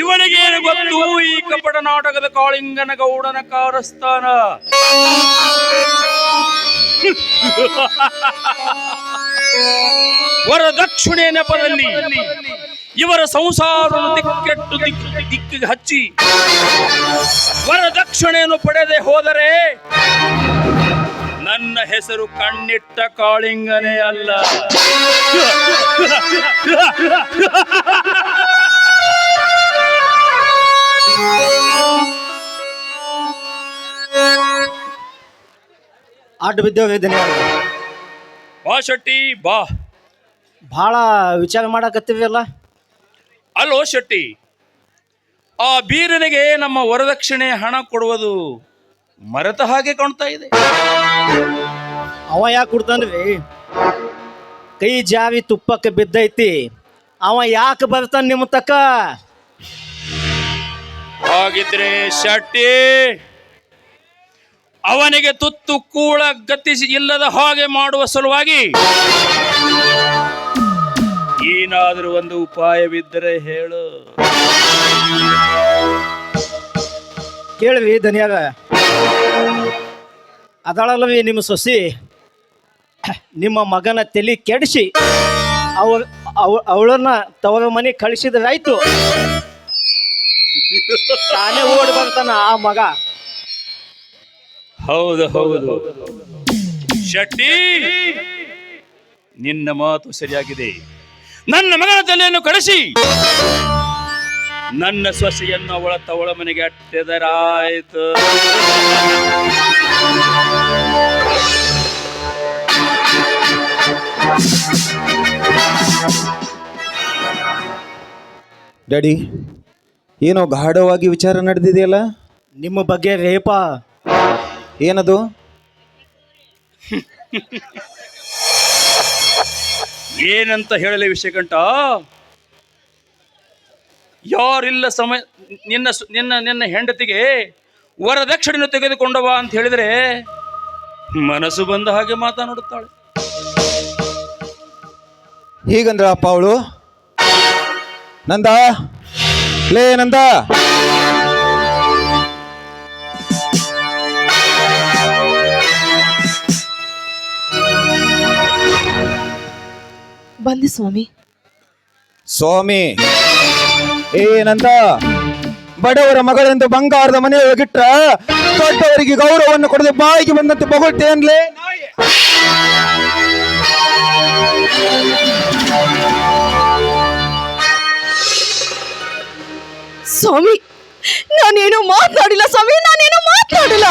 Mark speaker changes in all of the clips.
Speaker 1: ಇವನಿಗೇನು ಗೊತ್ತು? ಈ ಕಪಟ ನಾಟಕದ ಕಾಳಿಂಗನ ಗೌಡನ ಕಾರಸ್ಥಾನ. ವರದಕ್ಷಿಣೆ ನೆಪದಲ್ಲಿ ಇವರ ಸಂಸಾರ ದಿಕ್ಕೆಟ್ಟು ದಿಕ್ ದಿಕ್ಕಿಗೆ ಹಚ್ಚಿ ವರದಕ್ಷಿಣೆಯನ್ನು ಪಡೆದೆ ಹೋದರೆ ನನ್ನ ಹೆಸರು ಕಣ್ಣಿಟ್ಟ ಕಾಳಿಂಗನೇ ಅಲ್ಲ.
Speaker 2: ಅಡ್ಡ ಬಿದ್ದೇವೆ ಧನ್ಯವಾದ
Speaker 1: ಬಾ ಶೆಟ್ಟಿ ಬಾ.
Speaker 2: ಭಾಳ ವಿಚಾರ ಮಾಡಕತ್ತೀವಲ್ಲ
Speaker 1: ಅಲ್ಲೋ? ಶೆಟ್ಟಿ ಆ ಬೀರನಿಗೆ ನಮ್ಮ ವರದಕ್ಷಿಣೆ ಹಣ ಕೊಡುವುದು ಮರೆತ ಹಾಗೆ ಕಾಣ್ತಾ ಇದೆ.
Speaker 2: ಅವ ಯಾಕೆ ಕೊಡ್ತಾನ್ರಿ? ಕೈ ಜಾವಿ ತುಪ್ಪಕ್ಕೆ ಬಿದ್ದೈತಿ. ಅವ ಯಾಕೆ ಬರ್ತಾನೆ ನಿಮ್ಮ ತಕ್ಕ?
Speaker 1: ಹಾಗಿದ್ರೆ ಶೆಟ್ಟಿ, ಅವನಿಗೆ ತುತ್ತು ಕೂಳ ಗತಿಸಿ ಇಲ್ಲದ ಹಾಗೆ ಮಾಡುವ ಸಲುವಾಗಿ ಏನಾದರೂ ಒಂದು ಉಪಾಯವಿದ್ದರೆ ಹೇಳು.
Speaker 2: ಕೇಳ್ರಿ ಧನ್ಯಾಗ ಅದಳಲ್ಲವಿ ನಿಮ್ಮ ಸೊಸಿ, ನಿಮ್ಮ ಮಗನ ತಲೆ ಕೆಡಿಸಿ ಅವ ಅವ- ಅವಳನ್ನ ತವರ ಮನೆ ಕಳಿಸಿದ್ರಾಯ್ತು ತಾನೇ ಓಡಿ ಬರ್ತಾನ ಆ ಮಗ.
Speaker 1: ಹೌದು ಹೌದು. ಶೆಟ್ಟಿ ನಿನ್ನ ಮಾತು ಸರಿಯಾಗಿದೆ. ನನ್ನ ಮಗನ ತಲೆಯನ್ನು ಕಳಿಸಿ ನನ್ನ ಸೊಸೆಯನ್ನು ಅವಳ ತವಳ ಮನೆಗೆ ಅಟ್ಟೆದರಾಯ್ತು.
Speaker 3: ಡ್ಯಾಡಿ ಏನೋ ಗಾಢವಾಗಿ ವಿಚಾರ ನಡೆದಿದೆಯಲ್ಲ?
Speaker 2: ನಿಮ್ಮ ಬಗ್ಗೆ ರೇಪ.
Speaker 3: ಏನದು?
Speaker 1: ಏನಂತ ಹೇಳಲಿ ವಿಷಯಕಂಠ? ಯಾರಿಲ್ಲ ಸಮಯ ನಿನ್ನ ಸು- ನಿನ್ನ ನಿನ್ನ ಹೆಂಡತಿಗೆ ವರದಕ್ಷಿಣೆ ತೆಗೆದುಕೊಂಡವ ಅಂತ ಹೇಳಿದ್ರೆ ಮನಸ್ಸು ಬಂದ ಹಾಗೆ ಮಾತನಾಡುತ್ತಾಳೆ.
Speaker 3: ಹೀಗಂದ್ರ ಅಪ್ಪ ಅವಳು ನಂದ? ಲೇ ನಂದ.
Speaker 4: ಬಂದೆ ಸ್ವಾಮಿ.
Speaker 3: ಸ್ವಾಮಿ ಏನಂತ ಬಡವರ ಮಗಳೆಂದು ಬಂಗಾರದ ಮನೆಯೊಳಗಿಟ್ರ ದೊಡ್ಡವರಿಗೆ ಗೌರವವನ್ನು ಕೊಡದೆ ಬಾಯಿಗೆ ಬಂದಂತೆ ಬಗೊಳ್ತೇನ್ಲೇ?
Speaker 4: ಸ್ವಾಮಿ ನಾನೇನು ಮಾತನಾಡಿಲ್ಲ ಸ್ವಾಮಿ ನಾನೇನು ಮಾತನಾಡಿಲ್ಲ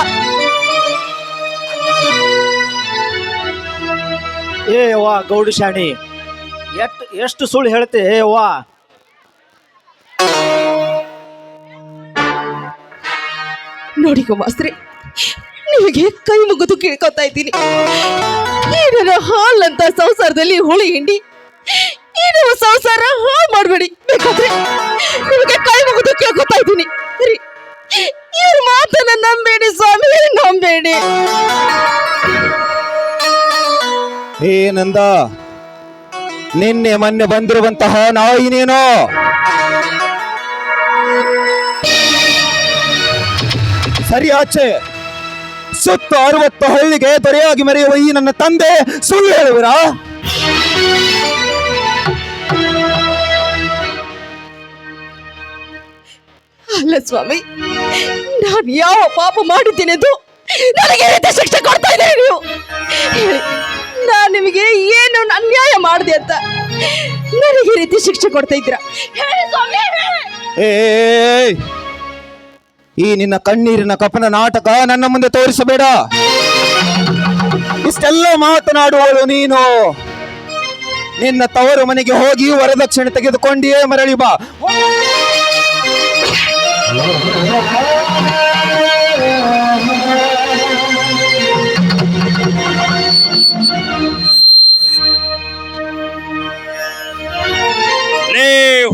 Speaker 2: ಏ ವಾ ಗೌಡಶಾಣಿ ಎಷ್ಟು ಎಷ್ಟು ಸುಳ್ಳು ಹೇಳ್ತೆ ಏ ವಾ
Speaker 4: ನೋಡಿ ಕುಮಾಸ್ತ್ರಿ ನಿಮಗೆ ಕೈ ಮುಗಿದು ಕೇಳ್ಕೊತಾ ಇದ್ದೀನಿ. ಈ ನನ್ನ ಹಾಲಂತ ಸಂಸಾರದಲ್ಲಿ ಹುಳಿ ಹಿಂಡಿ ಈ ನಮ್ಮ ಸಂಸಾರ ಹಾಳು ಮಾಡಬೇಡಿ. ಬೇಕಾದ್ರೆ ನಿಮಗೆ ಕೈ ನಂಬೇಡಿ
Speaker 3: ಏನಂದ ನಿನ್ನೆ ಮೊನ್ನೆ ಬಂದಿರುವಂತಹ ನಾಯಿನೇನೋ ಸರಿ ಆಚೆ. ಸುತ್ತ ಅರವತ್ತು ಹಳ್ಳಿಗೆ ದೊರೆಯಾಗಿ ಮೆರೆಯುವ ಈ ನನ್ನ ತಂದೆ ಸುಳ್ಳು ಹೇಳುವಿರಾ?
Speaker 4: ಅಲ್ಲ ಸ್ವಾಮಿ ನಾನು ಯಾವ ಪಾಪ ಮಾಡಿದ್ದೀನೆಂದು? ನನಗೆ ರೀತಿ ಶಿಕ್ಷೆ ಕೊಡ್ತಾ ಇದ್ದೀರಿ ನೀವು? ನಾನು ನಿಮಗೆ ಏನು ಅನ್ಯಾಯ ಮಾಡಿದೆ ಅಂತ ನನಗೆ ರೀತಿ ಶಿಕ್ಷೆ ಕೊಡ್ತಾ ಇದ್ದೀರಾ? ಹೇಳಿ ಸ್ವಾಮಿ, ಹೇಳಿ.
Speaker 3: ಏ ಈ ನಿನ್ನ ಕಣ್ಣೀರಿನ ಕಪನ ನಾಟಕ ನನ್ನ ಮುಂದೆ ತೋರಿಸಬೇಡ. ಇಷ್ಟೆಲ್ಲ ಮಾತನಾಡುವಳು ನೀನು. ನಿನ್ನ ತವರು ಮನೆಗೆ ಹೋಗಿ ವರದಕ್ಷಿಣೆ ತೆಗೆದುಕೊಂಡಿಯೇ ಮರಳಿ ಬಾ.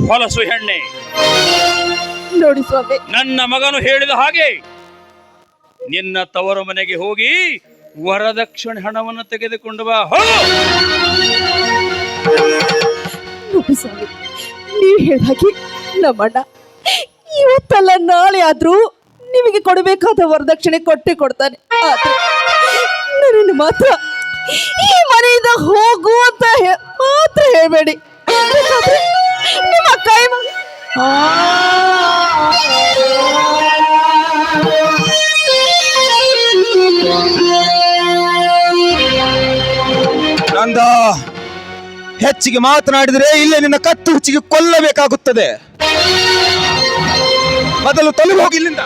Speaker 1: ಹೊಲಸು ಹೆಣ್ಣೆ.
Speaker 4: ನೋಡಿ ಸ್ವಾಮಿ.
Speaker 1: ನನ್ನ ಮಗನು ಹೇಳಿದ ಹಾಗೆ ನಿನ್ನ ತವರು ಮನೆಗೆ ಹೋಗಿ ವರದಕ್ಷಿಣೆ ಹಣವನ್ನು ತೆಗೆದುಕೊಂಡು ಬಾ.
Speaker 4: ನೋಡಿ ಸ್ವಾಮಿ ನೀವು ನಮ್ಮಣ್ಣ ಇವತ್ತಲ್ಲ ನಾಳೆ ಆದ್ರೂ ನಿಮಗೆ ಕೊಡಬೇಕಾದ ವರದಕ್ಷಿಣೆ ಕೊಟ್ಟೆ ಕೊಡ್ತಾನೆ. ಆದ್ರೆ ನನ್ನನ್ನು ಮಾತ್ರ ಈ ಮನೆಯಿಂದ ಹೋಗು ಅಂತ ಮಾತ್ರ ಹೇಳ್ಬೇಡಿ. ನಿಮ್ಮ
Speaker 3: ನಂದ ಹೆಚ್ಚಿಗೆ ಮಾತನಾಡಿದರೆ ಇಲ್ಲೇ ನಿನ್ನ ಕತ್ತು ಹುಚ್ಚಿಗೆ ಕೊಲ್ಲಬೇಕಾಗುತ್ತದೆ. ಮೊದಲು ತಲುಪೋಗಿ ಇಲ್ಲಿಂದ.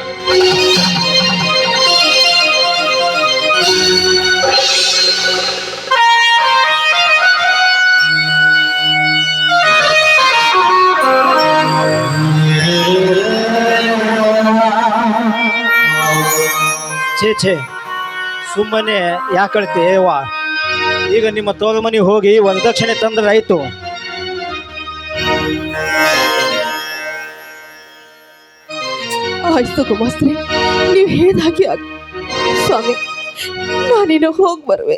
Speaker 2: ಛೇ ಛೇ ಸುಮ್ಮನೆ ಯಾಕಳ್ತಿ ವಾ ಈಗ ನಿಮ್ಮ ತೋರ ಮನೆಗೆ ಹೋಗಿ ವರದಕ್ಷಿಣೆ ತಂದ್ರೆ ಆಯ್ತು.
Speaker 4: ಆಯ್ತು ಗುಮಾಸ್ತ್ರಿ ನೀವು ಹೇಳಿದಾಗೆ ಆಗ್- ಸ್ವಾಮಿ ನಾನಿನ್ನು ಹೋಗಿ ಬರುವೆ.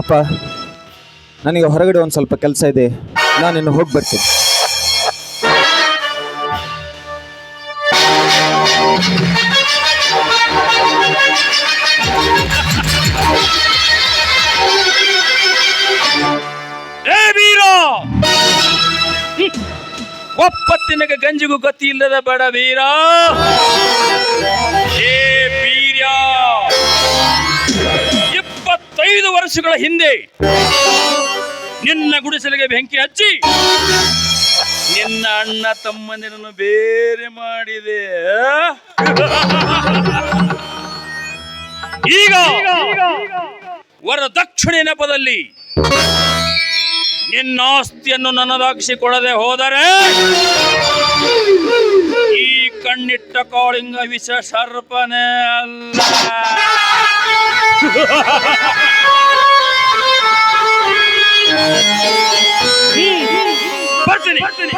Speaker 3: ಅಪ್ಪ, ನನಗೆ ಹೊರಗಡೆ ಒಂದು ಸ್ವಲ್ಪ ಕೆಲಸ ಇದೆ. ನಾನು ಇನ್ನು ಹೋಗಿ ಬರ್ತೀನಿ.
Speaker 1: ಒಪ್ಪತ್ತಿನಗೆ ಗಂಜಿಗೂ ಗತಿ ಇಲ್ಲದ ಬಡ ವೀರ! ವರ್ಷಗಳ ಹಿಂದೆ ನಿನ್ನ ಗುಡಿಸಲಿಗೆ ಬೆಂಕಿ ಹಚ್ಚಿ ನಿನ್ನ ಅಣ್ಣ ತಮ್ಮಂದಿರನ್ನು ಬೇರೆ ಮಾಡಿದೆ. ಈಗ ವರದಕ್ಷಿಣೆ ನೆಪದಲ್ಲಿ ನಿನ್ನ ಆಸ್ತಿಯನ್ನು ನನ್ನದಾಗಿಸಿಕೊಳ್ಳದೆ ಹೋದರೆ ಈ ಕಣ್ಣಿಟ್ಟ ಕಾಳಿಂಗ ವಿಷ ಸರ್ಪನೇ ಅಲ್ಲ. ಬರ್ತೀನಿ.